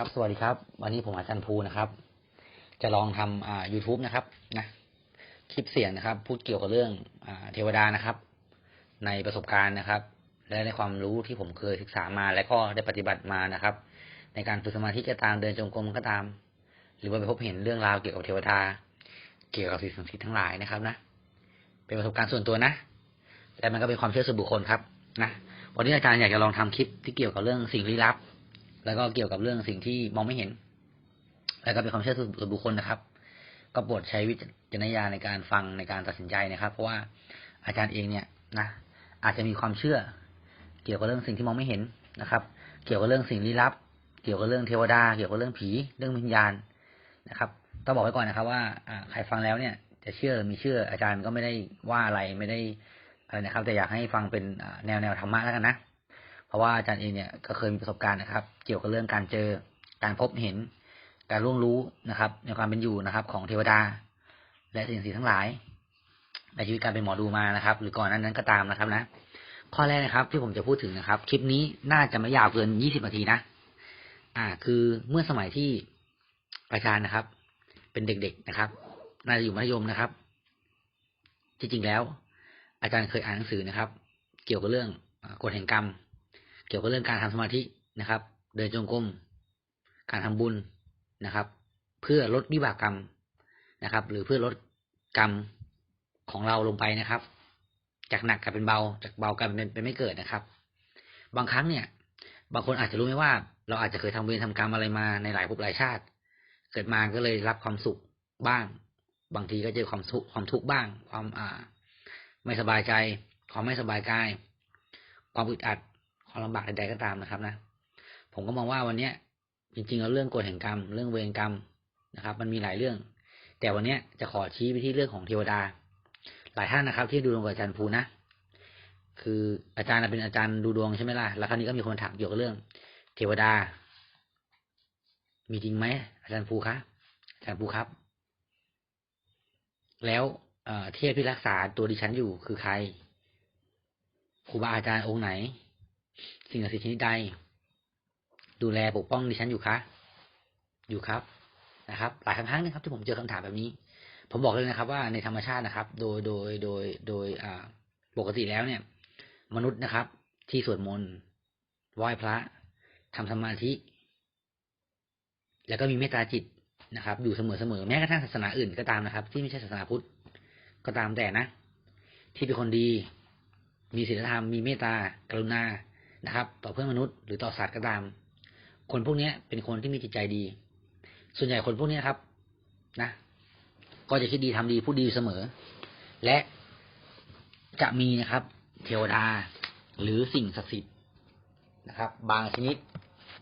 ครับสวัสดีครับ วันนี้ผมอาจารย์ภูนะครับ จะลองทำอ่า YouTube นะครับนะคลิปเสียงนะครับ พูดเกี่ยวกับเรื่องอ่าเทวดานะครับ ในประสบการณ์นะครับ และในความรู้ที่ผมเคยศึกษามาและก็ได้ปฏิบัติมานะครับ ในการฝึกสมาธิก็ตามเดินจงกรมก็ตาม หรือว่าไปพบเห็นเรื่องราวเกี่ยวกับเทวดา เกี่ยวกับสิ่งศักดิ์สิทธิ์ทั้งหลายนะครับนะเป็นประสบการณ์ส่วนตัวนะแต่มันก็เป็นความเชื่อส่วนบุคคลครับนะวันนี้อาจารย์อยากจะลองทำคลิปที่เกี่ยวกับเรื่องสิ่งลี้ลับ แล้วก็เกี่ยวกับเรื่องสิ่งที่มองไม่เห็น แล้วก็เป็นความเชื่อส่วนบุคคลนะครับ ก็โปรดใช้วิจารณญาณในการฟังในการตัดสินใจนะครับ เพราะว่าอาจารย์เองเนี่ยนะอาจจะมีความเชื่อ เกี่ยวกับเรื่องสิ่งที่มองไม่เห็นนะครับ เกี่ยวกับเรื่องสิ่งลี้ลับ เกี่ยวกับเรื่องเทวดา เกี่ยวกับเรื่องผี เรื่องวิญญาณนะครับ ต้องบอกไว้ก่อนนะครับ ว่าใครฟังแล้วเนี่ย จะเชื่อม่เชื่ออาจารย์ก็ไม่ได้ว่าอะไรไม่ได้อะไรนะครับ แต่อยากให้ฟังเป็นแนวแนวธรรมะแล้วกันนะ เพราะว่าอาจารย์เองเนี่ยก็เคยมีประสบการณ์นะครับ เกี่ยวกับเรื่องการเจอการพบเห็น การร่วงรู้นะครับ ในความเป็นอยู่นะครับ ของเทวดา และสิ่งสิ่งทั้งหลายในชีวิตการเป็นหมอดูมานะครับ หรือก่อนนั้นนั้นก็ตามนะครับนะ ข้อแรกนะครับ ที่ผมจะพูดถึงนะครับ คลิปนี้น่าจะไม่ยาวเกินยี่สิบนาทีนะ อ่า คือเมื่อสมัยที่อาจารย์นะครับ เป็นเด็กๆนะครับ น่าจะอยู่มัธยมนะครับจริงๆแล้ว อาจารย์เคยอ่านหนังสือนะครับ เกี่ยวกับเรื่องกฎแห่งกรรม เกี่ยวกับเรื่องการทำสมาธินะครับ เดินจงกรมการทำบุญนะครับ เพื่อลดวิบากกรรมนะครับ หรือเพื่อลดกรรมของเราลงไปนะครับ จากหนักกลายเป็นเบา จากเบากลายเป็นเป็นไม่เกิดนะครับ บางครั้งเนี่ย บางคนอาจจะรู้ไหมว่า เราอาจจะเคยทำเวรทำกรรมอะไรมาในหลายภพหลายชาติ เกิดมาก็เลยรับความสุขบ้าง บางทีก็เจอความทุกข์ความทุกข์บ้าง ความอ่า ไม่สบายใจ ความไม่สบายกาย ความอึดอัด ความลำบากใดๆก็ตามนะครับนะ ผมก็มองว่าวันเนี้ยจริงๆแล้วเรื่องกฎแห่งกรรม เรื่องเวรกรรมนะครับ มันมีหลายเรื่อง แต่วันเนี้ยจะขอชี้ไปที่เรื่องของเทวดา หลายท่านนะครับ ที่ดูดวงกับอาจารย์ภูนะ คืออาจารย์เป็นอาจารย์ดูดวงใช่ไหมล่ะ แล้วคราวนี้ก็มีคนถามเกี่ยวกับเรื่อง เทวดา มีจริงไหมอาจารย์ภูครับอาจารย์ภูครับ แล้วเอ่อเทพที่รักษาตัวดิฉันอยู่คือใครครูบาอาจารย์องค์ไหน สิ่งศักดิ์สิทธิ์ชนิดใด ดูแลปกป้องดิฉันอยู่คะอยู่ครับนะครับ หลายครั้งนะครับที่ผมเจอคำถามแบบนี้ ผมบอกเลยนะครับ ว่าในธรรมชาตินะครับ โดยโดยโดยโดยอ่าปกติแล้วเนี่ย มนุษย์นะครับ ที่สวดมนต์ไหว้พระทำสมาธิ แล้วก็มีเมตตาจิตนะครับ อยู่เสมอเสมอแม้กระทั่งศาสนาอื่นก็ตามนะครับ ที่ไม่ใช่ศาสนาพุทธก็ตามแต่นะ ที่เป็นคนดี มีศีลธรรมมีเมตตากรุณา นะครับ ต่อเพื่อนมนุษย์หรือต่อสัตว์ก็ตาม คนพวกนี้เป็นคนที่มีจิตใจดี ส่วนใหญ่คนพวกนี้ครับ นะ ก็จะคิดดีทำดีพูดดีเสมอ และจะมีนะครับ เทวดาหรือสิ่งศักดิ์สิทธิ์นะครับ บางชนิด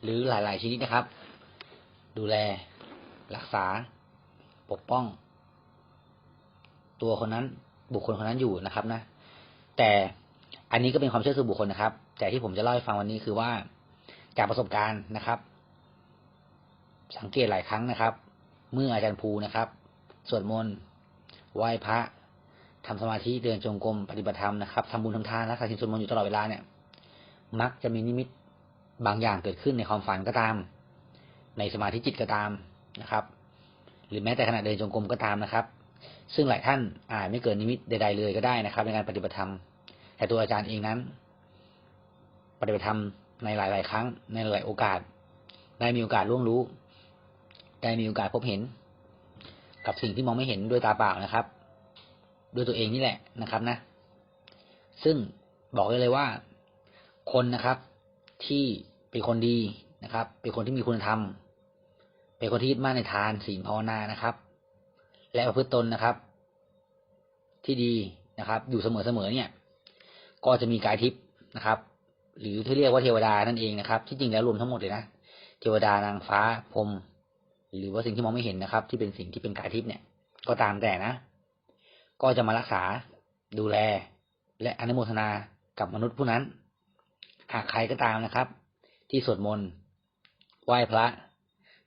หรือหลาย ๆ ชนิดนะครับ ดูแลรักษา ปกป้อง ตัวคนนั้นบุคคลคนนั้นอยู่นะครับนะ แต่อันนี้ก็เป็นความเชื่อส่วนบุคคลนะครับ แต่ที่ผมจะเล่าให้ฟังวันนี้คือว่าจากประสบการณ์นะครับ สังเกตหลายครั้งนะครับ เมื่ออาจารย์ภูนะครับสวดมนต์ไหว้พระทำสมาธิเดินจงกรมปฏิบัติธรรมนะครับทำบุญทำทานรักษาศีลสวดมนต์อยู่ตลอดเวลาเนี่ย มักจะมีนิมิตบางอย่างเกิดขึ้นในความฝันก็ตาม ในสมาธิจิตก็ตามนะครับ หรือแม้แต่ขณะเดินจงกรมก็ตามนะครับ ซึ่งหลายท่านอาจไม่เกิดนิมิตใด ๆ เลยก็ได้นะครับ ในการปฏิบัติธรรมแต่ตัวอาจารย์เองนั้น ฏิบัติธรรมในหลาย ๆ ครั้ง ในหลายโอกาส ได้มีโอกาสล่วงรู้ ได้มีโอกาสพบเห็น กับสิ่งที่มองไม่เห็นด้วยตาเปล่านะครับ ด้วยตัวเองนี่แหละนะครับนะ ซึ่งบอกได้เลยว่า คนนะครับ ที่เป็นคนดีนะครับ เป็นคนที่มีคุณธรรม เป็นคนที่ยึดมั่นในทานศีลภาวนานะครับ และประพฤติตนนะครับ ที่ดีนะครับ อยู่เสมอๆเนี่ย ก็จะมีกายทิพย์นะครับ หรือที่เรียกว่าเทวดานั่นเองนะครับ ที่จริงแล้วรวมทั้งหมดเลยนะเทวดานางฟ้าพรมหรือว่าสิ่งที่มองไม่เห็นนะครับ ที่เป็นสิ่งที่เป็นกายทิพย์เนี่ย ก็ตามแต่นะ ก็จะมารักษาดูแล และอนุโมทนากับมนุษย์ผู้นั้น หากใครก็ตามนะครับ ที่สวดมนต์ไหว้พระ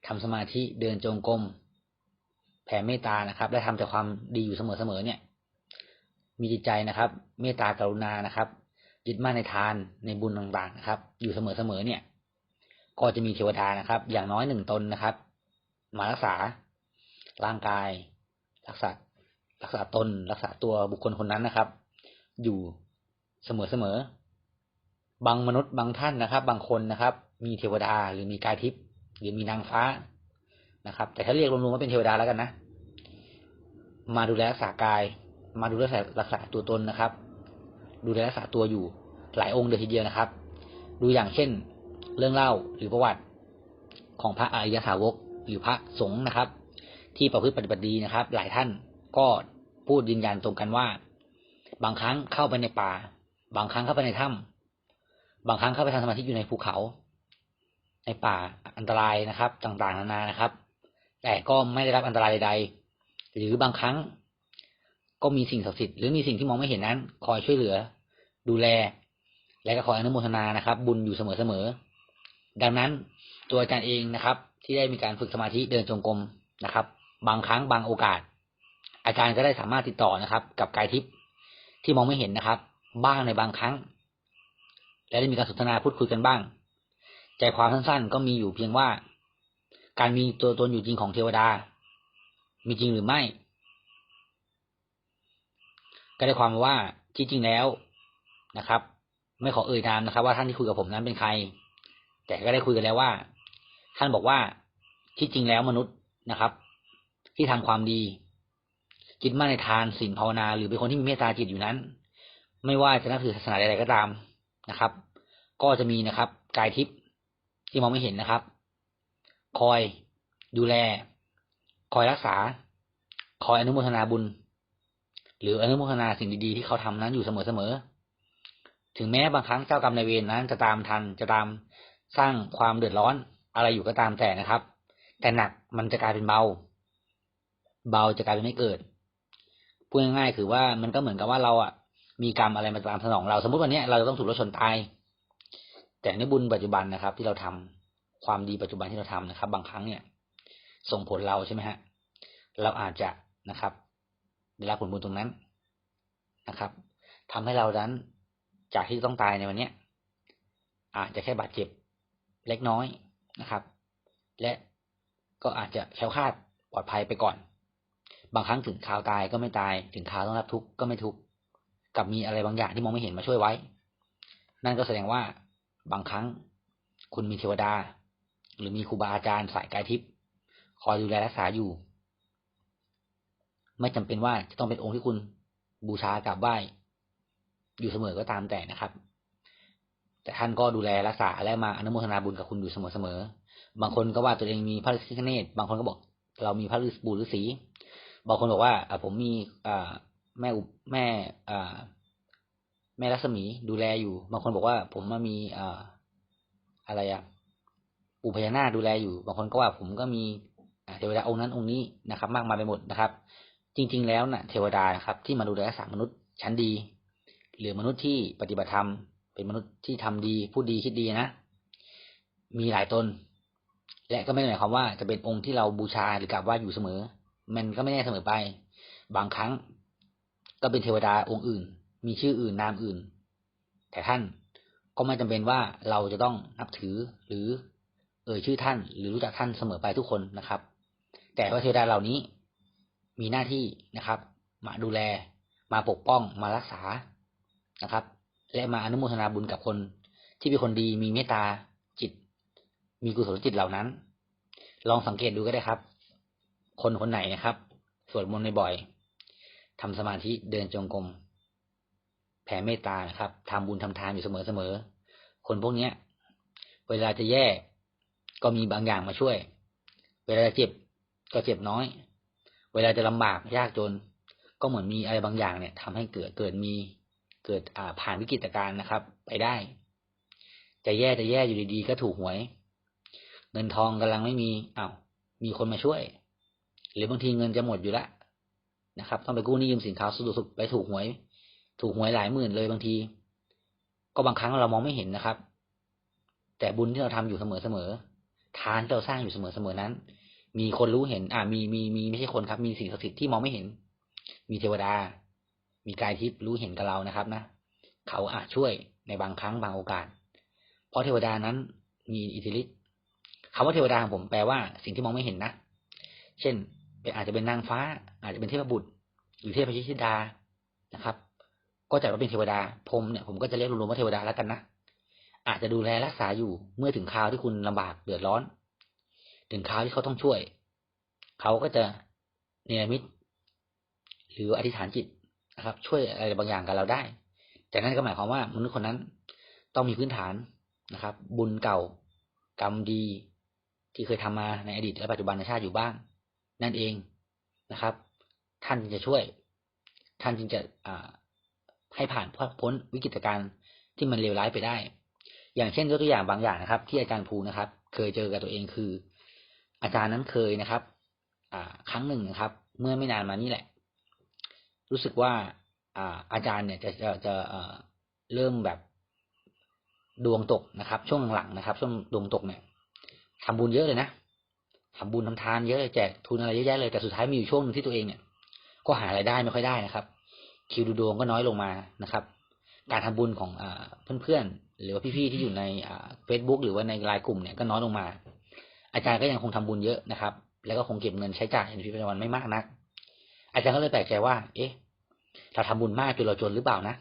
ทำสมาธิเดินจงกรมแผ่เมตตานะครับ และทำแต่ความดีอยู่เสมอๆเนี่ย มีจิตใจนะครับ เมตตากรุณานะครับ ยึดมั่นในทานในบุญต่างๆนะครับ อยู่เสมอๆเนี่ย ก็จะมีเทวดานะครับ อย่างน้อยหนึ่งตนนะครับ มารักษา ร่างกาย รักษารักษาตน รักษาตัวบุคคลคนนั้นนะครับ อยู่เสมอเสมอบางมนุษย์บางท่านนะครับ บางคนนะครับ มีเทวดาหรือมีกายทิพย์หรือมีนางฟ้านะครับ แต่ถ้าเรียกรวมๆว่าเป็นเทวดาแล้วกันนะ มาดูแลรักษากาย มาดูแลรักษาตัวตนนะครับ ดูแลรักษาตัวอยู่หลายองค์เดียวทีเดียวนะครับ ดูอย่างเช่น เรื่องเล่าหรือประวัติของพระอริยสาวกหรือพระสงฆ์นะครับ ที่ประพฤติปฏิบัติดีนะครับ หลายท่านก็พูดยืนยันตรงกันว่า บางครั้งเข้าไปในป่า บางครั้งเข้าไปในถ้ำบางครั้งเข้าไปทำสมาธิอยู่ในภูเขา ในป่าอันตรายนะครับ ต่างๆนานานะครับ แต่ก็ไม่ได้รับอันตรายใดๆหรือบางครั้ง ก็มีสิ่งศักดิ์สิทธิ์หรือมีสิ่งที่มองไม่เห็นนั้น คอยช่วยเหลือ ดูแล และก็คอยอนุโมทนานะครับ บุญอยู่เสมอๆดังนั้นตัวอาจารย์เองนะครับ ที่ได้มีการฝึกสมาธิเดินจงกรมนะครับ บางครั้งบางโอกาส อาจารย์ก็ได้สามารถติดต่อนะครับ กับกายทิพย์ที่มองไม่เห็นนะครับ บ้างในบางครั้ง และได้มีการสนทนาพูดคุยกันบ้าง ใจความสั้นๆ ก็มีอยู่เพียงว่า การมีตัวตนอยู่จริงของเทวดา มีจริงหรือไม่ ก็ได้ความว่าที่จริงแล้วนะครับ ไม่ขอเอ่ยนามนะครับ ว่าท่านที่คุยกับผมนั้นเป็นใคร แต่ก็ได้คุยกันแล้วว่า ท่านบอกว่าที่จริงแล้วมนุษย์นะครับ ที่ทำความดีจิตมั่นในทานศีลภาวนา หรือเป็นคนที่มีเมตตาจิตอยู่นั้น ไม่ว่าจะนับถือศาสนาใดๆก็ตามนะครับ ก็จะมีนะครับ กายทิพย์ที่มองไม่เห็นนะครับ คอยดูแล คอยรักษา คอยอนุโมทนาบุญ หรืออนุโมทนาสิ่งดีๆที่เขาทำนั้นอยู่เสมอๆ ถึงแม้บางครั้งเจ้ากรรมนายเวรนั้นจะตามทันจะตามสร้างความเดือดร้อนอะไรอยู่ก็ตามแต่นะครับ แต่หนักมันจะกลายเป็นเบา เบาจะกลายเป็นไม่เกิด พูดง่ายๆคือว่ามันก็เหมือนกับว่าเราอะมีกรรมอะไรมาตามสนองเราสมมติวันนี้เราจะต้องถูกรถชนตาย แต่ในบุญปัจจุบันนะครับ ที่เราทำความดีปัจจุบันที่เราทำนะครับ บางครั้งเนี่ย ส่งผลเราใช่ไหมฮะเราอาจจะนะครับ ได้รับผลบุญตรงนั้นนะครับทำให้เรานั้นจากที่ต้องตายในวันเนี้ย อาจจะแค่บาดเจ็บเล็กน้อยนะครับ และก็อาจจะแคล้วคลาดปลอดภัยไปก่อน บางครั้งถึงข่าวตายก็ไม่ตาย ถึงข่าวต้องรับทุกข์ก็ไม่ทุกข์กับมีอะไรบางอย่างที่มองไม่เห็นมาช่วยไว้ นั่นก็แสดงว่าบางครั้งคุณมีเทวดา หรือมีครูบาอาจารย์สายกายทิพย์คอยดูแลรักษาอยู่ ไม่จำเป็นว่าจะต้องเป็นองค์ที่คุณบูชากราบไหว้อยู่เสมอก็ตามแต่นะครับ แต่ท่านก็ดูแลรักษาและมาอนุโมทนาบุญกับคุณอยู่เสมอๆบางคนก็ว่าตัวเองมีพระฤาษีเนตรบางคนก็บอก เรามีพระฤาษีบุฤาษีบางคนบอกว่าอผมมีอ่าแม่แม่อ่าแม่รัศมีดูแลอยู่ บางคนบอกว่า ผมมามีอ่าอะไรอะปู่พญานาคดูแลอยู่ บางคนก็ว่าผมก็มีเทวดาองค์นั้นองค์นี้นะครับ มากมายไปหมดนะครับ จริง ๆ แล้วนะ่ะ เทวดานะครับ ที่มาดูแลสามนุษย์ชั้นดี หรือมนุษย์ที่ปฏิบัติธรรม เป็นมนุษย์ที่ทำดีพูดดีคิดดีนะมีหลายตน และก็ไม่ได้หมายความว่าจะเป็นองค์ที่เราบูชาหรือกราบไหว้อยู่เสมอ มันก็ไม่แน่เสมอไป บางครั้ง ก็เป็นเทวดาองค์อื่น มีชื่ออื่นนามอื่น แต่ท่านก็ไม่จำเป็นว่าเราจะต้องนับถือหรือ เอ่ยชื่อท่าน หรือรู้จักท่านเสมอไปทุกคนนะครับ แต่ว่าเทวดาเหล่านี้ มีหน้าที่นะครับ มาดูแล มาปกป้อง มารักษานะครับ และมาอนุโมทนาบุญกับคน ที่เป็นคนดีมีเมตตาจิต มีกุศลจิตเหล่านั้น ลองสังเกตดูก็ได้ครับ คนคนไหนนะครับสวดมนต์ในบ่อยทำสมาธิเดินจงกรมแผ่เมตตานะครับทำบุญทำทานอยู่เสมอเสมอคนพวกเนี้ย เวลาจะแย่ก็มีบางอย่างมาช่วย เวลาจะเจ็บก็เจ็บน้อย เวลาจะลำบากยากจน ก็เหมือนมีอะไรบางอย่างเนี่ยทำให้เกิดเกิดมีเกิดอ่าผ่านวิกฤตการณ์นะครับ ไปได้ จะแย่จะแย่อยู่ดีๆก็ถูกหวย เงินทองกำลังไม่มีอา้าวมีคนมาช่วย หรือบางทีเงินจะหมดอยู่แล้วนะครับ ต้องไปกู้นี่ยืมสินค้าสุดสุดไปถูกหวย ถูกหวยหลายหมื่นเลยบางที ก็บางครั้งเรามองไม่เห็นนะครับ แต่บุญที่เราทำอยู่เสมอเสมอทานที่เราสร้างอยู่เสมอเสมอนั้น มีคนรู้เห็น อ่ามีมีมีไม่ใช่คนครับ มีสิ่งศักดิ์สิทธิ์ที่มองไม่เห็น มีเทวดา มีกายทิพย์รู้เห็นกับเรานะครับนะเขาอาจช่วยในบางครั้งบางโอกาส เพราะเทวดานั้นมีอิทธิฤทธิ์คำว่าเทวดาของผมแปลว่าสิ่งที่มองไม่เห็นนะ เช่นอาจจะเป็นนางฟ้า อาจจะเป็นเทพบุตร หรือเทพชิดานะครับ ก็จัดว่าเป็นเทวดาพรมเนี่ยผมก็จะเรียกรวมๆว่าเทวดาแล้วกันนะอาจจะดูแลรักษาอยู่เมื่อถึงคราวที่คุณลำบากเดือดร้อน ถึงคราวที่เขาต้องช่วย เขาก็จะเนรมิตหรืออธิษฐานจิตนะครับ ช่วยอะไรบางอย่างกับเราได้จากนั้นก็หมายความว่ามนุษย์คนนั้นต้องมีพื้นฐานนะครับ บุญเก่ากรรมดีที่เคยทำมาในอดีตและปัจจุบันในชาติอยู่บ้าง นั่นเองนะครับ ท่านจะช่วย ท่านจึงจะให้ผ่านพ้นวิกฤตการณ์ที่มันเลวร้ายไปได้ อย่างเช่นยกตัวอย่างบางอย่างนะครับ ที่อาจารย์ภูนะครับ เคยเจอกับตัวเองคือ อาจารย์นั้นเคยนะครับอ่าครั้งหนึ่งนะครับ เมื่อไม่นานมานี่แหละ รู้สึกว่าอ่าอาจารย์เนี่ยจะจะจะเริ่มแบบดวงตกนะครับ ช่วงหลังนะครับ ช่วงดวงตกเนี่ยทำบุญเยอะเลยนะทำบุญทำทานเยอะเลยแจกทุนอะไรเยอะแยะเลยแต่สุดท้ายมีอยู่ช่วงนึงที่ตัวเองเนี่ย ก็หาไรายได้ไม่ค่อยได้นะครับ คิวดูดวงก็น้อยลงมานะครับ การทำบุญของอเพื่อนๆหรือว่าพี่ๆที่อยู่ในเฟซบุ๊กหรือว่าในไลน์กลุ่มเนี่ยก็น้อยลงมา อาจารย์ก็ยังคงทำบุญเยอะนะครับ แล้วก็คงเก็บเงินใช้จ่ายในชีวิตประจำวันไม่มากนัก อาจารย์ก็เลยแปลกใจว่า เอ๊ะ เราทำบุญมากจนเราจนหรือเปล่านะ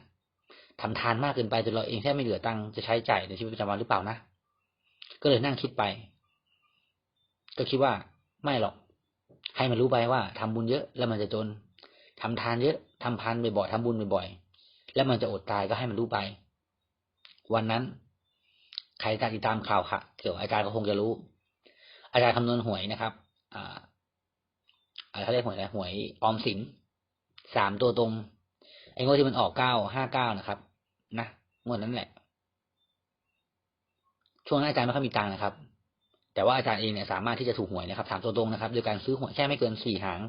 ทำทานมากเกินไปจนเราเองแทบไม่เหลือตังค์จะใช้จ่ายในชีวิตประจำวันหรือเปล่านะ ก็เลยนั่งคิดไป ก็คิดว่าไม่หรอก ให้มันรู้ไปว่าทำบุญเยอะแล้วมันจะจนทำทานเยอะทำพันบ่อยๆทำบุญบ่อยๆแล้วมันจะอดตายก็ให้มันรู้ไป วันนั้น ใครติดตามข่าวค่ะเกี่ยวอาจารย์ก็คงจะรู้ อาจารย์คำนวณหวยนะครับ อ่าอะไรเขาเรียกหวยอะไรหวยออมสินสามตัวตรงไอ้งวดที่มันออกเก้าห้าเก้านะครับ นะงวดนั้นแหละ ช่วงนั้นอาจารย์ไม่ค่อยมีตังค์นะครับ แต่ว่าอาจารย์เองเนี่ยสามารถที่จะถูกหวยนะครับถามตัวตรงนะครับโดยการซื้อหวยแค่ไม่เกินสี่หาง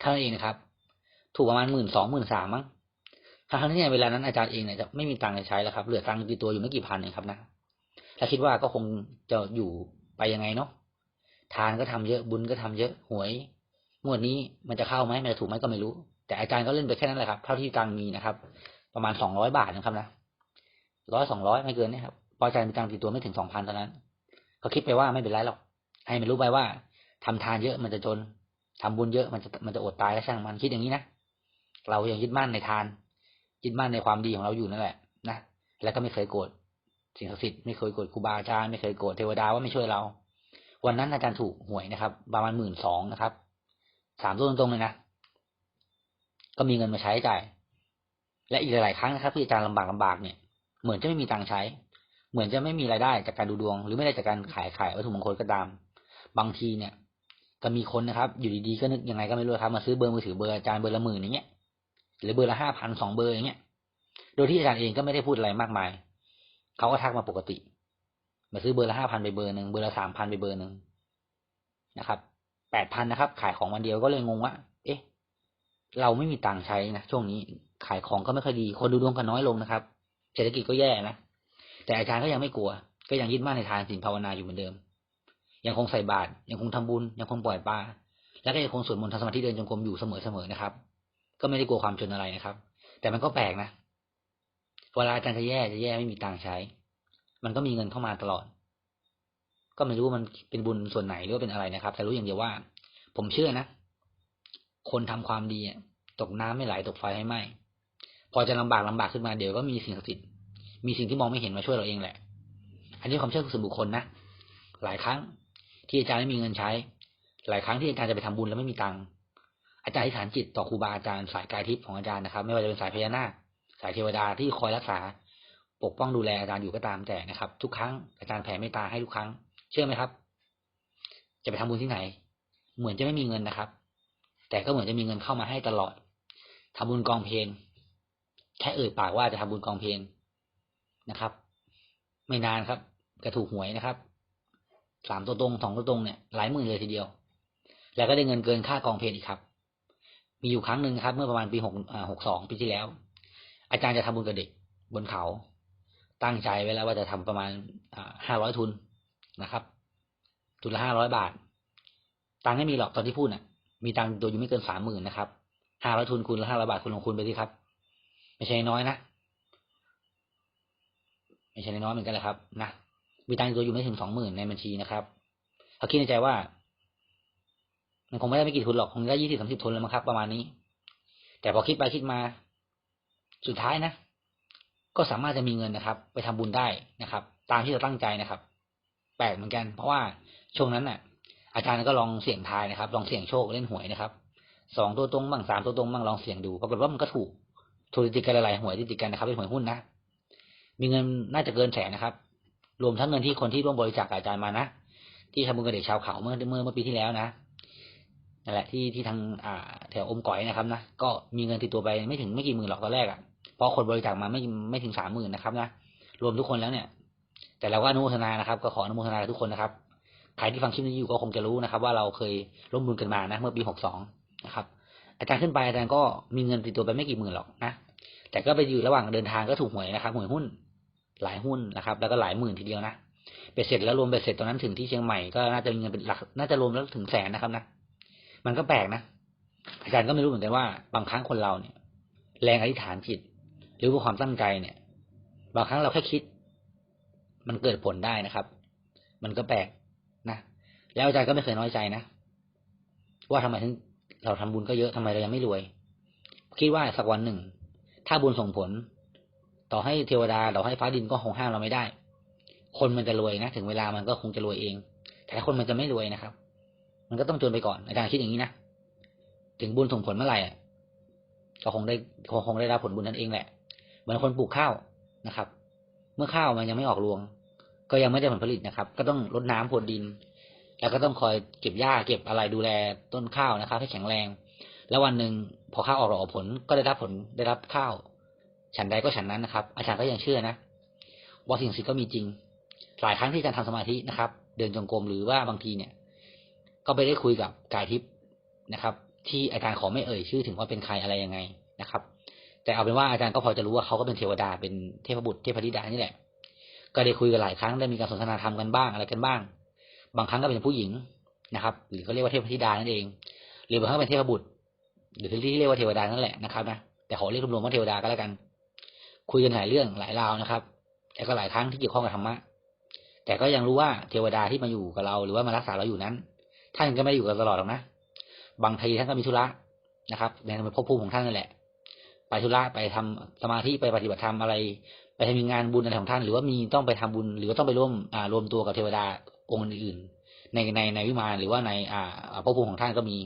เท่านั้นเองนะครับ ถูกประมาณหมื่นสองหมื่นสามมั้งทั้งที่ในเวลานั้นอาจารย์เองเนี่ยจะไม่มีตังค์ใช้แล้วครับ เหลือตังค์ติดตัวอยู่ไม่กี่พันเองครับนะถ้าคิดว่าก็คงจะอยู่ไปยังไงเนาะ ทานก็ทำเยอะบุญก็ทำเยอะหวยงวดนี้มันจะเข้าไหมมันจะถูกไหมก็ไม่รู้ แต่อาจารย์ก็เล่นไปแค่นั้นแหละครับ เท่าที่ตังมีนะครับ ประมาณสองร้อยบาทนะครับนะร้อยสองร้อยไม่เกินนี่ครับพออาจารย์มีตังติดตัวไม่ถึงสองพันตอนนั้นก็คิดไปว่าไม่เป็นไรหรอก ให้มันรู้ไปว่าทำทานเยอะมันจะจนทำบุญเยอะมันจะมันจะอดตายแล้วช่างมันคิดอย่างนี้นะเรายังยึดมั่นในทานยึดมั่นในความดีของเราอยู่นั่นแหละนะแล้วก็ไม่เคยโกรธสิ่งศักดิ์สิทธิ์ไม่เคยโกรธครูบาอาจารย์ไม่เคยโกรธเทวดาว่าไม่ช่วยเรา วันนั้นอาจารย์ถูกหวยนะครับประมาณหมื่นสองนะครับสามตัวตรงๆเลยนะก็มีเงินมาใช้จ่าย และอีกหลายๆครั้งนะครับที่อาจารย์ลำบากลำบากเนี่ยเหมือนจะไม่มีตังค์ใช้ เหมือนจะไม่มีรายได้จากการดูดวง หรือไม่ได้จากการขายขายวัตถุมงคลก็ตาม บางทีเนี่ย ก็มีคนนะครับ อยู่ดีๆก็นึกยังไงก็ไม่รู้ครับมาซื้อเบอร์มือถือเบอร์อาจารย์เบอร์ละหมื่นอย่างเงี้ยหรือเบอร์ละห้าพันสองเบอร์อย่างเงี้ยโดยที่อาจารย์เองก็ไม่ได้พูดอะไรมากมาย เขาก็ทักมาปกติ มาซื้อเบอร์ละห้าพันไปเบอร์หนึ่งเบอร์ละสามพันไปเบอร์หนึ่งนะครับแปดพันนะครับ ขายของวันเดียวก็เลยงงว่าเอ๊ะ เราไม่มีตังค์ใช้นะช่วงนี้ขายของก็ไม่ค่อยดี คนดูดวงก็น้อยลงนะครับ เศรษฐกิจก็แย่นะแต่อาจารย์ก็ยังไม่กลัว ก็ยังยึดมั่นในทานศีลภาวนาอยู่เหมือนเดิม ยังคงใส่บาตรยังคงทำบุญ ยังคงปล่อยปลาแล้วก็ยังคงสวดมนต์ทำสมาธิเดินจงกรมอยู่เสมอๆนะครับ ก็ไม่ได้กลัวความจนอะไรนะครับ แต่มันก็แปลกนะเวลาอาจารย์จะแย่จะแย่ไม่มีตังค์ใช้ มันก็มีเงินเข้ามาตลอด ก็ไม่รู้มันเป็นบุญส่วนไหนหรือว่าเป็นอะไรนะครับ แต่รู้อย่างเดียวว่า ผมเชื่อนะ คนทำความดีตกน้ำไม่ไหลตกไฟไม่ไหม้พอจะลำบากลำบากขึ้นมาเดี๋ยวก็มีสิ่งศักดิ์สิทธิ์มีสิ่งที่มองไม่เห็นมาช่วยเราเองแหละ อันนี้ความเชื่อส่วนบุคคลนะหลายครั้งที่อาจารย์ไม่มีเงินใช้ หลายครั้งที่อาจารย์จะไปทำบุญแล้วไม่มีตังค์อาจารย์ที่ฐานจิตต่อครูบาอาจารย์สายกายทิพย์ของอาจารย์นะครับ ไม่ว่าจะเป็นสายพญานาคสายเทวดาที่คอยรักษา ปกป้องดูแลอาจารย์อยู่ก็ตามแต่นะครับ ทุกครั้งอาจารย์แผ่เมตตาให้ทุกครั้ง เชื่อไหมครับ จะไปทำบุญที่ไหน เหมือนจะไม่มีเงินนะครับ แต่ก็เหมือนจะมีเงินเข้ามาให้ตลอดทำบุญกองเพลงแค่เอ่ยปากว่าจะทำบุญกองเพลงนะครับ ไม่นานครับกระถูกหวยนะครับสามตัวตรงสองตัวตรงเนี่ยหลายหมื่นเลยทีเดียว แล้วก็ได้เงินเกินค่ากองเพลงอีกครับ มีอยู่ครั้งหนึ่งครับ เมื่อประมาณปีหกหกสองปีที่แล้ว อาจารย์จะทำบุญกับเด็กบนเขา ตั้งใจไว้แล้วว่าจะทำประมาณห้าร้อยทุนนะครับ ทุนละห้าร้อยบาท ตังค์ไม่มีหรอกตอนที่พูดน่ะ มีตังค์ตัวอยู่ไม่เกินสามหมื่นนะครับห้าร้อยทุนคูณละห้าร้อยบาทคุณลงทุนไปสิครับ ไม่ใช่น้อยนะไม่ใช่น้อยเหมือนกันเลยครับนะมีตังค์ตัวอยู่ไม่ถึงสองหมื่นในบัญชีนะครับเขาคิดในใจว่า มันคงไม่ได้ไม่กี่ทุนหรอกคงได้ยี่สิบสามสิบทุนแล้วมั้งครับ ประมาณนี้ แต่พอคิดไปคิดมา สุดท้ายนะ ก็สามารถจะมีเงินนะครับ ไปทำบุญได้นะครับ ตามที่เราตั้งใจนะครับ แปลกเหมือนกัน เพราะว่าช่วงนั้นน่ะ อาจารย์ก็ลองเสี่ยงทายนะครับ ลองเสี่ยงโชคเล่นหวยนะครับสองตัวตรงบ้างสามตัวตรงบ้างลองเสี่ยงดูปรากฏว่ามันก็ถูกถูกติดกันหลายหวยติดกันนะครับเป็นหวยหุ้นนะมีเงินน่าจะเกินแสนนะครับ รวมทั้งเงินที่คนที่ร่วมบริจาคกับอาจารย์มานะที่ทำบุญกับเด็กชาวเขาเมื่อเมื่อเมื่อปีที่แล้วนะนั่นแหละที่ที่ทางอ่าแถวอมก๋อยนะครับนะก็มีเงินติดตัวไปไม่ถึงไม่กี่หมื่นหรอกตอนแรกอะ เพราะคนบริจาคมาไม่ไม่ถึงสามหมื่นนะครับนะรวมทุกคนแล้วเนี่ย แต่เราก็อนุโมทนานะครับ ก็ขออนุโมทนาทุกคนนะครับใครที่ฟังคลิปนี้อยู่ก็คงจะรู้นะครับ ว่าเราเคยร่วมบุญกันมานะ เมื่อปีหกสองนะครับ อาจารย์ขึ้นไปอาจารย์ก็มีเงินติดตัวไปไม่กี่หมื่นหรอกนะแต่ก็ไปอยู่ระหว่างเดินทางก็ถูกหวยนะครับหวยหุ้นหลายหุ้นนะครับ แล้วก็หลายหมื่นทีเดียวนะเบ็ดเสร็จแล้วรวมเบ็ดเสร็จตอนนั้นถึงที่เชียงใหม่ก็น่าจะมีเงินเป็นหลัก น่าจะรวมแล้วถึงแสนนะครับนะมันก็แปลกนะอาจารย์ก็ไม่รู้เหมือนกันว่าบางครั้งคนเราเนี่ย แรงอธิษฐานจิต รือว่าความตั้งใจเนี่ย บางครั้งเราแค่คิด มันเกิดผลได้นะครับ มันก็แปลกนะแล้วอาจารย์ก็ไม่เคยน้อยใจนะว่าทำไมถึงเราทำบุญก็เยอะทำไมเรายังไม่รวย คิดว่าสักวันหนึ่ง ถ้าบุญส่งผล ต่อให้เทวดาต่อให้ฟ้าดินก็คงห้ามเราไม่ได้ คนมันจะรวยนะถึงเวลามันก็คงจะรวยเอง แต่ถ้าคนมันจะไม่รวยนะครับ มันก็ต้องจนไปก่อนอาจารย์คิดอย่างนี้นะถึงบุญส่งผลเมื่อไหร่ก็คงได้คงได้รับผลบุญนั้นเองแหละ เหมือนคนปลูกข้าวนะครับ เมื่อข้าวมันยังไม่ออกรวง ก็ยังไม่ได้ผลผลิตนะครับ ก็ต้องรดน้ำพรวนดิน แล้วก็ต้องคอยเก็บหญ้าเก็บอะไรดูแลต้นข้าวนะครับ ให้แข็งแรง แล้ววันหนึ่งพอข้าวออกดออกผลก็ได้รับผลได้รับข้าว ฉันใดก็ฉันนั้นนะครับ อาจารย์ก็ยังเชื่อนะว่าสิ่งสิ่งก็มีจริง หลายครั้งที่อาจารย์ทำสมาธินะครับ เดินจงกรมหรือว่าบางทีเนี่ย ก็ไปได้คุยกับกายทิพย์นะครับ ที่อาจารย์ขอไม่เอ่ยชื่อถึงว่าเป็นใครอะไรยังไงนะครับ แต่เอาเป็นว่าอาจารย์ก็พอจะรู้ว่าเขาก็เป็นเทวดาเป็นเทพบุตรเทพธิดานี่แหละ ก็ได้คุยกันหลายครั้งได้มีการสนทนาธรรมกันบ้างอะไรกันบ้าง บางครั้งก็เป็นผู้หญิงนะครับ หรือเขาเรียกว่าเทพธิดานั่นเอง หรือบางครั้งเป็นเทพบุตรหรือที่เรียกว่าเทวดานั่นแหละนะครับนะแต่ขอเรียกรวมๆว่าเทวดาก็แล้วกัน คุยกันหลายเรื่องหลายราวนะครับ แต่ก็หลายครั้งที่เกี่ยวข้องกับธรรมะแต่ก็ยังรู้ว่าเทวดาที่มาอยู่กับเรา หรือว่ามารักษาเราอยู่นั้น ท่านก็ไม่ได้อยู่กับตลอดหรอกนะ บางทีท่านก็มีธุระนะครับในภพภูมิของท่านนั่นแหละ ไปธุระไปทำสมาธิไปปฏิบัติธรรมอะไร ไปทำงานบุญอะไรของท่าน หรือว่ามีต้องไปทำบุญ หรือว่าต้องไปร่วมอ่ารวมตัวกับเทวดาองค์อื่นในในในวิมานหรือว่าในอ่าภพภูมิของท่านก็มี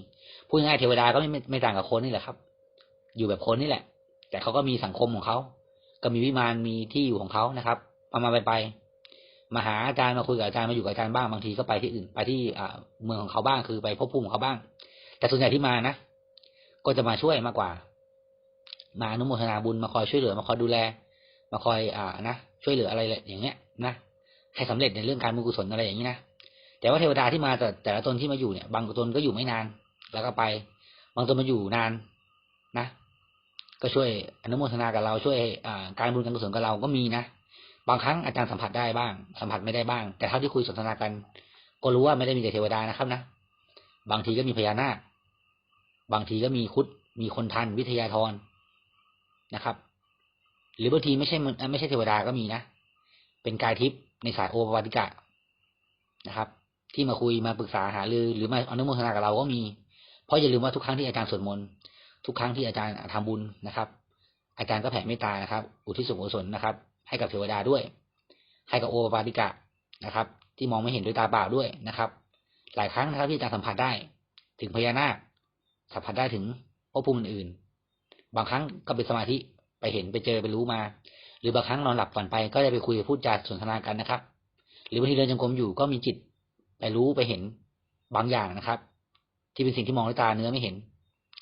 พูดง่ายเทวดาก็ไม่ไม่ต่างกับคนนี่แหละครับ อยู่แบบคนนี่แหละ แต่เขาก็มีสังคมของเขา ก็มีวิมานมีที่อยู่ของเขานะครับเอามาไปไปมาหาอาจารย์มาคุยกับอาจารย์มาอยู่กับอาจารย์บ้างบางทีก็ไปที่อื่น ไปที่อ่าเมืองของเขาบ้างคือไปพบภูมิของเขาบ้าง แต่ส่วนใหญ่ที่มานะก็จะมาช่วยมากกว่า มาอนุโมทนาบุญมาคอยช่วยเหลือมาคอยดูแล มาคอยอ่านะช่วยเหลืออะไรอย่างเงี้ยนะให้สำเร็จในเรื่องการมุกุศลอะไรอย่างนี้นะแต่ว่าเทวดาที่มาแต่แต่ละตนที่มาอยู่เนี่ย บางตนก็อยู่ไม่นาน แล้วก็ไป บางตนมาอยู่นานนะ ก็ช่วยอนุโมทนากับเราช่วยอ่าการบุญการกุศลกับเราก็มีนะบางครั้งอาจารย์สัมผัสได้บ้าง สัมผัสไม่ได้บ้าง แต่เท่าที่คุยสนทนากัน ก็รู้ว่าไม่ได้มีแต่เทวดานะครับนะบางทีก็มีพญานาคบางทีก็มีคุดมีคนทันวิทยาธร นะครับหรือบางทีไม่ใช่ไม่ใช่เทวดาก็มีนะ เป็นกายทิพย์ในสายโอปปาติกะนะครับ ที่มาคุยมาปรึกษาหารือหรือมาอนุโมทนากับเราก็มี เพราะอย่าลืมว่าทุกครั้งที่อาจารย์สวดมนต์ทุกครั้งที่อาจารย์ทำบุญนะครับ อาจารย์ก็แผ่เมตตานะครับ อุทิศส่วนกุศลนะครับ ให้กับเทวดาด้วย ให้กับโอปปาติกะนะครับ ที่มองไม่เห็นด้วยตาเปล่าด้วยนะครับ หลายครั้งนะครับที่อาจารย์สัมผัสได้ ถึงพญานาคสัมผัสได้ถึงภพภูมิอื่น บางครั้งก็เป็นสมาธิไปเห็นไปเจอไปรู้มา หรือบางครั้งนอนหลับฝันไปก็ได้ไปคุยพูดจาสนทนากันนะครับ หรือบางทีเดินจงกรมอยู่ก็มีจิตไปรู้ไปเห็นบางอย่างนะครับ ที่เป็นสิ่งที่มองด้วยตาเนื้อไม่เห็น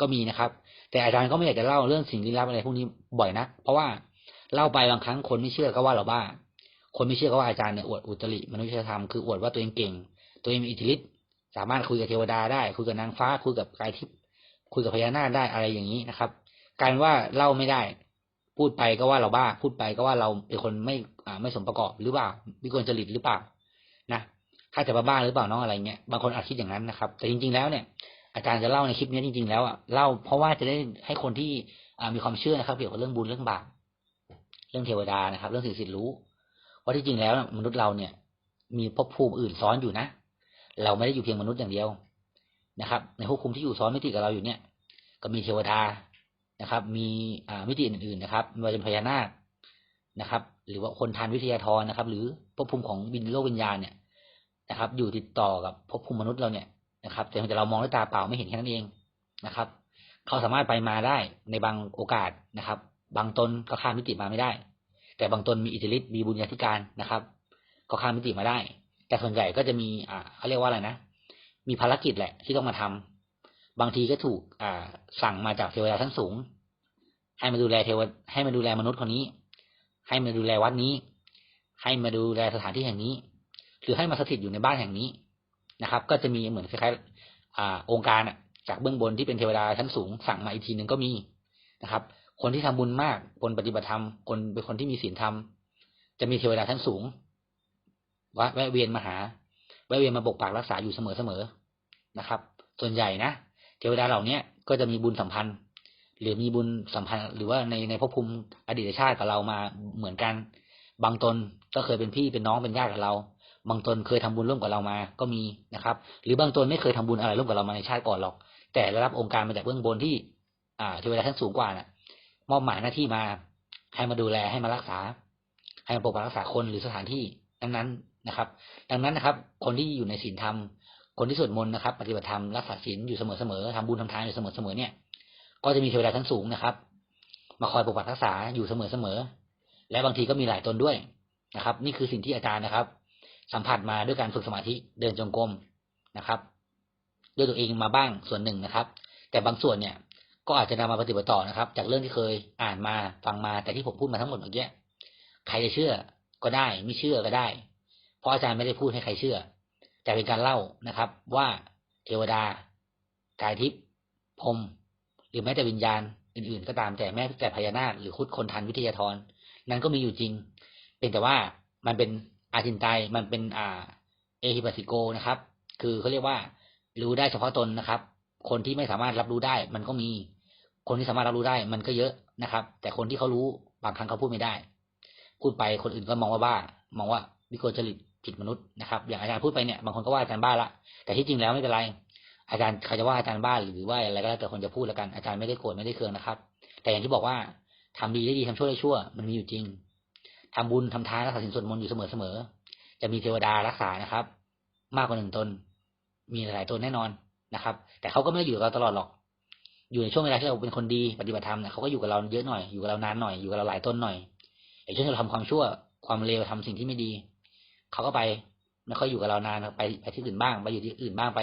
ก็มีนะครับ แต่อาจารย์ก็ไม่อยากจะเล่าเรื่องสิ่งลี้ลับอะไรพวกนี้บ่อยนะเพราะว่าเล่าไปบางครั้งคนไม่เชื่อก็ว่าเราบ้า คนไม่เชื่อก็ว่าอาจารย์เนี่ยอวดอุตริมนุษยธรรมคืออวดว่าตัวเองเก่ง ตัวเองมีอิทธิฤทธิ์สามารถคุยกับเทวดาได้ คุยกับนางฟ้า คุยกับกายทิพย์คุยกับพญานาคได้อะไรอย่างนี้นะครับ การว่าเล่าไม่ได้ พูดไปก็ว่าเราบ้า พูดไปก็ว่าเราเป็นคนไม่อ่าไม่สมประกอบหรือเปล่าวิกลจริตหรือเปล่านะข้าจะบ้าหรือเปล่าน้องอะไรเงี้ยบางคนอาจคิดอย่างนั้นนะครับ แต่จริง ๆ แล้วเนี่ยอาจารย์จะเล่าในคลิปนี้จริง ๆ แล้วอะเล่าเพราะว่าจะได้ให้คนที่มีความเชื่อนะครับ เกี่ยวกับเรื่องบุญเรื่องบาปเรื่องเทวดานะครับ เรื่องสิ่งสิ่งรู้ว่าที่จริงแล้วมนุษย์เราเนี่ย มีภพภูมิอื่นซ้อนอยู่นะ เราไม่ได้อยู่เพียงมนุษย์อย่างเดียวนะครับ ในภพภูมิที่อยู่ซ้อนมิติกับเราอยู่เนี่ย ก็มีเทวดา นะครับ มีอ่ามิติอื่น ๆนะครับไม่ว่าจะเป็นพญานาคนะครับ หรือว่าคนทานวิทยาธรนะครับ หรือภพภูมิของบินโลกวิญญาณเนี่ยนะครับ อยู่ติดต่อกับภพภูมิมนุษย์เราเนี่ยนะครับแต่เรามองด้วยตาเปล่าไม่เห็นแค่นั้นเองนะครับ เขาสามารถไปมาได้ในบางโอกาสนะครับ บางตนก็ข้ามมิติมาไม่ได้ แต่บางตนมีอิทธิฤทธิ์มีบุญญาธิการนะครับ ก็ข้ามมิติมาได้ แต่ส่วนใหญ่ก็จะมีอ่าเขาเรียกว่าอะไรนะ มีภารกิจแหละที่ต้องมาทำ บางทีก็ถูกอ่าสั่งมาจากเทวดาชั้นสูง ให้มาดูแลเทวให้มาดูแลมนุษย์คนนี้ ให้มาดูแลวัดนี้ ให้มาดูแลสถานที่แห่งนี้ หรือให้มาสถิตอยู่ในบ้านแห่งนี้นะครับ ก็จะมีเหมือนคล้ายๆอ่าองค์การจากเบื้องบนที่เป็นเทวดาชั้นสูง สั่งมาอีกทีหนึ่งก็มีนะครับ คนที่ทำบุญมากคนปฏิบัติธรรมคนเป็นคนที่มีศีลธรรมจะมีเทวดาชั้นสูงวแวะเวียนมาหาแวะเวียนมาปกปักรักษาอยู่เสมอๆนะครับ ส่วนใหญ่นะ ทวดาเหล่าเนี้ยก็จะมีบุญสัมพันธ์ หรือมีบุญสัมพันธ์ หรือว่าในในภพภูมิอดีตชาติกับเรามาเหมือนกัน บางตนก็เคยเป็นพี่เป็นน้องเป็นญาติกับเรา บางตนเคยทำบุญร่วมกับเรามาก็มีนะครับ หรือบางตนไม่เคยทำบุญอะไรร่วมกับเรามาในชาติก่อนหรอก แต่ได้รับองค์การมาจากเบื้องบนที่ อ่าเทวดาชั้นสูงกว่าน่ะ มอบหมายหน้าที่มาให้มาดูแลให้มารักษา ให้มาปกปักรักษาคนหรือสถานที่นั้นๆนะครับ ดังนั้นนะครับ คนที่อยู่ในศีลธรรม คนที่สวดมนต์นะครับ ปฏิบัติธรรมรักษาศีลอยู่เสมอๆทำบุญทำทานอยู่เสมอๆเนี่ย ก็จะมีเทวดาชั้นสูงนะครับ มาคอยปกปักรักษาอยู่เสมอๆและบางทีก็มีหลายตนด้วยนะครับ นี่คือสิ่งที่อาจารย์นะครับ สัมผัสมาด้วยการฝึกสมาธิเดินจงกรมนะครับ ด้วยตัวเองมาบ้างส่วนหนึ่งนะครับ แต่บางส่วนเนี่ย ก็อาจจะนำมาปฏิบัติต่อนะครับ จากเรื่องที่เคยอ่านมาฟังมาแต่ที่ผมพูดมาทั้งหมดเมื่อกี้ใครจะเชื่อก็ได้ ไม่เชื่อก็ได้ เพราะอาจารย์ไม่ได้พูดให้ใครเชื่อ แต่เป็นการเล่านะครับ ว่าเทวดากายทิพย์พรมหรือแม้แต่วิญญาณอื่นๆ ก็ตามแต่แม้แต่พญานาคหรือคุดคนทันวิทยาธรนั้นก็มีอยู่จริง เป็นแต่ว่ามันเป็นอาจินไตมันเป็นอ่าเอฮิปัสสิโกนะครับ คือเขาเรียกว่ารู้ได้เฉพาะตนนะครับ คนที่ไม่สามารถรับรู้ได้ มันก็มี คนที่สามารถรับรู้ได้ มันก็เยอะนะครับ แต่คนที่เขารู้บางครั้งเขาพูดไม่ได้ พูดไปคนอื่นก็มองว่าบ้ามองว่าวิโกลจริต ผิดมนุษย์นะครับ อย่างอาจารย์พูดไปเนี่ยบางคนก็ว่าอาจารย์บ้าละแต่ที่จริงแล้วไม่เป็นไร อาจารย์ใครจะว่าอาจารย์บ้าหรือว่าอะไรก็แล้วแต่คนจะพูดแล้วกันอาจารย์ไม่ได้โกรธไม่ได้เคืองนะครับ แต่อย่างที่บอกว่าทำดีได้ดีทำชั่วได้ชั่ว มันมีอยู่จริงทำบุญทำทานรักษาศีลสวดมนต์อยู่เสมอเสมอจะมีเทวดารักษานะครับ มากกว่าหนึ่งตน มีหลายตนแน่นอนนะครับ แต่เขาก็ไม่ได้อยู่กับเราตลอดหรอก อยู่ในช่วงเวลาที่เราเป็นคนดีปฏิบัติธรรมเนี่ยเขาก็อยู่กับเราเยอะหน่อยอยู่กับเรานานหน่อยอยู่กับเราหลายต้นหน่อยไอ้ช่วงที่เราทำความชั่วความเลวทำสิ่งที่ไม่ดี เขาก็ไปไม่ค่อยอยู่กับเรานานไปไปที่อื่นบ้างไปอยู่ที่อื่นบ้างไป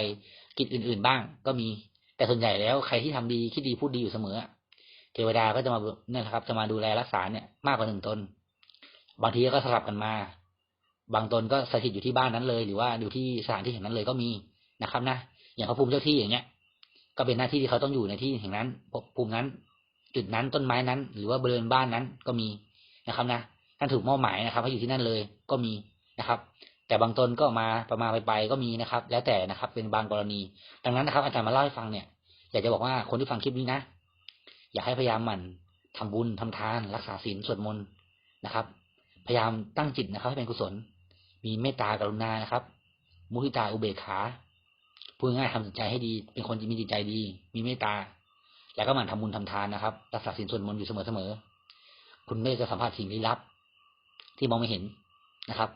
กิจอื่น ๆ บ้าง ก็มี แต่ส่วนใหญ่แล้วใครที่ทำดีคิดดีพูดดีอยู่เสมอเทวดาก็จะมาเนี่ยครับ จะมาดูแลรักษาเนี่ยมากกว่าหนึ่งตน บางทีก็สลับกันมา บางตนก็สถิตอยู่ที่บ้านนั้นเลย หรือว่าอยู่ที่สถานที่แห่งนั้นเลยก็มีนะครับนะอย่างพระภูมิเจ้าที่อย่างเงี้ย ก็เป็นหน้าที่ที่เขาต้องอยู่ในที่แห่งนั้นภูมินั้น จุดนั้นต้นไม้นั้น หรือว่าบริเวณบ้านนั้นก็มีนะครับนะท่านถูกมอบหมายนะครับให้อยู่ที่นั่นเลยก็มี นะครับ แต่บางตนก็มาประมาณไปๆก็มีนะครับ แล้วแต่นะครับ เป็นบางกรณี ดังนั้นนะครับ อาจารย์มาเล่าให้ฟังเนี่ย อยากจะบอกว่าคนที่ฟังคลิปนี้นะ อยากให้พยายามหมั่นทำบุญทำทาน รักษาศีลสวดมนต์นะครับ พยายามตั้งจิตนะครับ ให้เป็นกุศล มีเมตตากรุณานะครับ มุทิตาอุเบกขาพูดง่ายทำจิตใจให้ดี เป็นคนที่มีจิตใจดี มีเมตตา แล้วก็หมั่นทำบุญทำทานนะครับ รักษาศีลสวดมนต์อยู่เสมอๆคุณไม่จะสัมผัสสิ่งลี้ลับ ที่มองไม่เห็นนะครับ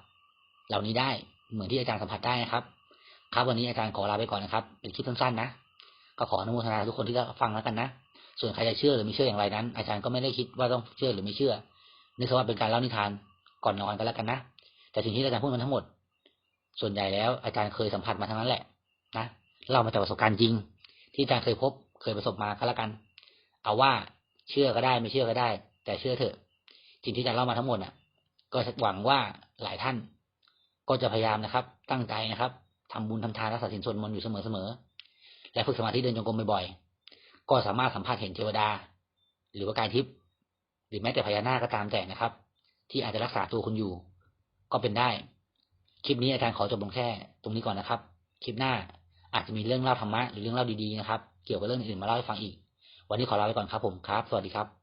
เหล่านี้ได้เหมือนที่อาจารย์สัมผัสได้นะครับ ครับวันนี้อาจารย์ขอลาไปก่อนนะครับ เป็นคลิปสั้นๆนะก็ขออนุโมทนาทุกคนที่ฟังแล้วกันนะส่วนใครจะเชื่อหรือไม่เชื่ออย่างไรนั้น อาจารย์ก็ไม่ได้คิดว่าต้องเชื่อหรือไม่เชื่อนึกว่าเป็นการเล่านิทานก่อนนอนกันแล้วกันนะแต่สิ่งที่อาจารย์พูดมาทั้งหมด ส่วนใหญ่แล้วอาจารย์เคยสัมผัสมาทั้งนั้นแหละนะเรามาจากประสบการณ์จริง ที่อาจารย์เคยพบเคยประสบมาก็แล้วกัน เอาว่าเชื่อก็ได้ไม่เชื่อก็ได้ แต่เชื่อเถอะสิ่งที่อาจารย์เล่ามาทั้งหมดอะ ก็หวังว่าหลายท่าน ก็จะพยายามนะครับ ตั้งใจนะครับทำบุญทำทานรักษาศีลสวดมนต์อยู่เสมอๆและฝึกสมาธิเดินจงกรมบ่อยๆก็สามารถสัมผัสเห็นเทวดา หรือว่ากายทิพย์หรือแม้แต่พญานาคก็ตามแต่นะครับ ที่อาจจะรักษาตัวคุณอยู่ ก็เป็นได้ คลิปนี้อาจารย์ขอจบลงแค่ตรงนี้ก่อนนะครับ คลิปหน้าอาจจะมีเรื่องเล่าธรรมะหรือเรื่องเล่าดีๆนะครับ เกี่ยวกับเรื่องอื่นมาเล่าให้ฟังอีก วันนี้ขอลาไปก่อนครับผมครับ สวัสดีครับ